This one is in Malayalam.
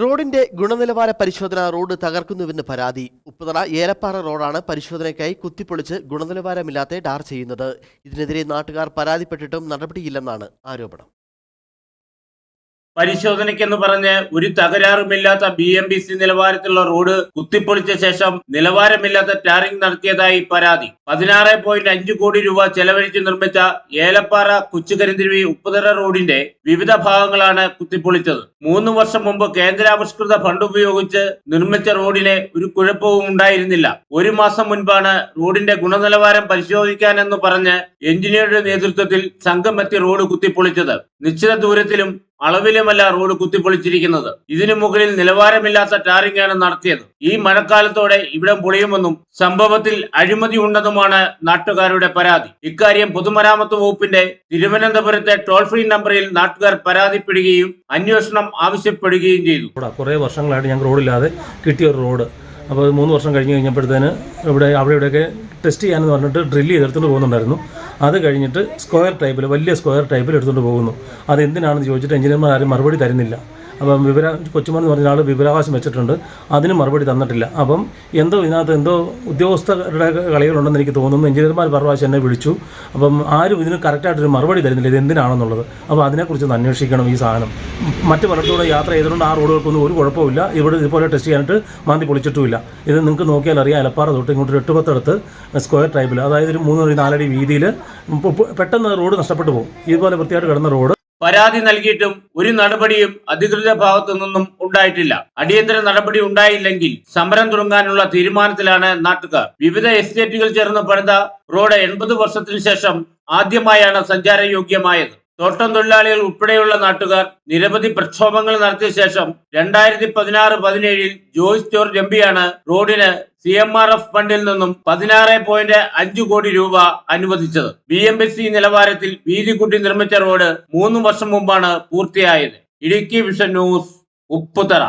റോഡിന്റെ ഗുണനിലവാര പരിശോധന റോഡ് തകർക്കുന്നുവെന്ന് പരാതി. ഉപ്പുതറ ഏലപ്പാറ റോഡാണ് പരിശോധനയ്ക്കായി കുത്തിപ്പൊളിച്ച് ഗുണനിലവാരമില്ലാതെ ടാർ ചെയ്യുന്നത്. ഇതിനെതിരെ നാട്ടുകാർ പരാതിപ്പെട്ടിട്ടും നടപടിയില്ലെന്നാണ് ആരോപണം. പരിശോധനയ്ക്കെന്ന് പറഞ്ഞ് ഒരു തകരാറുമില്ലാത്ത ബി എം ബി സി നിലവാരത്തിലുള്ള റോഡ് കുത്തിപ്പൊളിച്ച ശേഷം നിലവാരമില്ലാത്ത ടാറിംഗ് നടത്തിയതായി പരാതി. പതിനാറ് പോയിന്റ് അഞ്ച് കോടി രൂപ ചെലവഴിച്ച് നിർമ്മിച്ച ഏലപ്പാറ കുച്ചുകരിന്തിരുവി ഉപ്പുതറ റോഡിന്റെ വിവിധ ഭാഗങ്ങളാണ് കുത്തിപ്പൊളിച്ചത്. മൂന്ന് വർഷം മുമ്പ് കേന്ദ്രാവിഷ്കൃത ഫണ്ട് ഉപയോഗിച്ച് നിർമ്മിച്ച റോഡിന് ഒരു കുഴപ്പവും ഉണ്ടായിരുന്നില്ല. ഒരു മാസം മുൻപാണ് റോഡിന്റെ ഗുണനിലവാരം പരിശോധിക്കാനെന്ന് പറഞ്ഞ് എഞ്ചിനീയറുടെ നേതൃത്വത്തിൽ സംഘം എത്തി റോഡ് കുത്തിപ്പൊളിച്ചത്. നിശ്ചിത ദൂരത്തിലും അളവിലുമല്ല റോഡ് കുത്തിപ്പൊളിച്ചിരിക്കുന്നത്. ഇതിനു മുകളിൽ നിലവാരമില്ലാത്ത ടാറിംഗാണ് നടത്തിയത്. ഈ മഴക്കാലത്തോടെ ഇവിടം പൊളിയുമെന്നും സംഭവത്തിൽ അഴിമതി ഉണ്ടെന്നുമാണ് നാട്ടുകാരുടെ പരാതി. ഇക്കാര്യം പൊതുമരാമത്ത് വകുപ്പിന്റെ തിരുവനന്തപുരത്തെ ടോൾ ഫ്രീ നമ്പറിൽ നാട്ടുകാർ പരാതിപ്പെടുകയും അന്വേഷണം ആവശ്യപ്പെടുകയും ചെയ്തു. കുറേ വർഷങ്ങളായിട്ട് ഞങ്ങൾ റോഡില്ലാതെ കിട്ടിയ ഒരു റോഡ്. അപ്പോൾ മൂന്ന് വർഷം കഴിഞ്ഞ് കഴിഞ്ഞപ്പോഴത്തേന് ഇവിടെ അവിടെ ഇവിടെയൊക്കെ ടെസ്റ്റ് ചെയ്യാനെന്ന് പറഞ്ഞിട്ട് ഡ്രില്ല് ചെയ്തെടുത്തുകൊണ്ട് പോകുന്നുണ്ടായിരുന്നു. അത് കഴിഞ്ഞിട്ട് സ്ക്വയർ ടൈപ്പിൽ വലിയ സ്ക്വയർ ടൈപ്പിൽ എടുത്തുകൊണ്ട് പോകുന്നു. അത് എന്തിനാണെന്ന് ചോദിച്ചിട്ട് എഞ്ചിനീയർമാർ ആരും മറുപടി തരുന്നില്ല. അപ്പം വിവര കൊച്ചുമോൻ എന്ന് പറഞ്ഞ ആൾ വിവരാവകാശം വെച്ചിട്ടുണ്ട്. അതിന് മറുപടി തന്നിട്ടില്ല. അപ്പം എന്തോ ഇതിനകത്ത് എന്തോ ഉദ്യോഗസ്ഥരുടെ കളികളുണ്ടെന്ന് എനിക്ക് തോന്നുന്നു. എഞ്ചിനീയർമാർ പ്രാവശ്യം എന്നെ വിളിച്ചു. അപ്പം ആരും ഇതിന് കറക്റ്റായിട്ടൊരു മറുപടി തരുന്നില്ല. ഇത് എന്തിനാണെന്നുള്ളത്. അപ്പോൾ അതിനെക്കുറിച്ച് ഒന്ന് അന്വേഷിക്കണം ഈ സാധനം. മറ്റ് പലയിടത്തൂടെ യാത്ര ചെയ്തുകൊണ്ട് ആ റോഡുകൾക്കൊന്നും ഒരു കുഴപ്പമില്ല ഇവിടെ ഇതുപോലെ ടെസ്റ്റ് ചെയ്യാനായിട്ട് മാന്തി പൊളിച്ചിട്ടുമില്ല. ഇത് നിങ്ങൾക്ക് നോക്കിയാൽ അറിയാം. അലപ്പാറ തൊട്ട് ഇങ്ങോട്ട് ഒരു എട്ടുപത്തടുത്ത് സ്ക്വയർ ടൈപ്പിൽ അതായത് ഒരു മൂന്നടി നാലടി വീതിയിൽ പെട്ടെന്ന് റോഡ് നഷ്ടപ്പെട്ടു പോകും. ഇതുപോലെ വൃത്തിയായിട്ട് കിടന്ന റോഡ് പരാതി നൽകിയിട്ടും ഒരു നടപടിയും അധികൃത ഭാഗത്തു നിന്നും ഉണ്ടായിട്ടില്ല. അടിയന്തര നടപടി ഉണ്ടായില്ലെങ്കിൽ സമരം തുടങ്ങാനുള്ള തീരുമാനത്തിലാണ് നാട്ടുകാർ. വിവിധ എസ്റ്റേറ്റുകൾ ചേർന്ന് പണിത റോഡ് എൺപത് വർഷത്തിനു ശേഷം ആദ്യമായാണ് സഞ്ചാരയോഗ്യമായത്. തോട്ടം തൊഴിലാളികൾ ഉൾപ്പെടെയുള്ള നാട്ടുകാർ നിരവധി പ്രക്ഷോഭങ്ങൾ നടത്തിയ ശേഷം രണ്ടായിരത്തി പതിനാറ് പതിനേഴിൽ ജോയ്സ് ജോർജ് എം പിയാണ് റോഡിന് സി എം ആർ എഫ് ഫണ്ടിൽ നിന്നും പതിനാറ് പോയിന്റ് അഞ്ച് കോടി രൂപ അനുവദിച്ചത്. ബി എം എസ് സി നിലവാരത്തിൽ വീതി കൂട്ടി നിർമ്മിച്ച റോഡ് മൂന്ന് വർഷം മുമ്പാണ് പൂർത്തിയായത്. Idukki vision news Upputhara.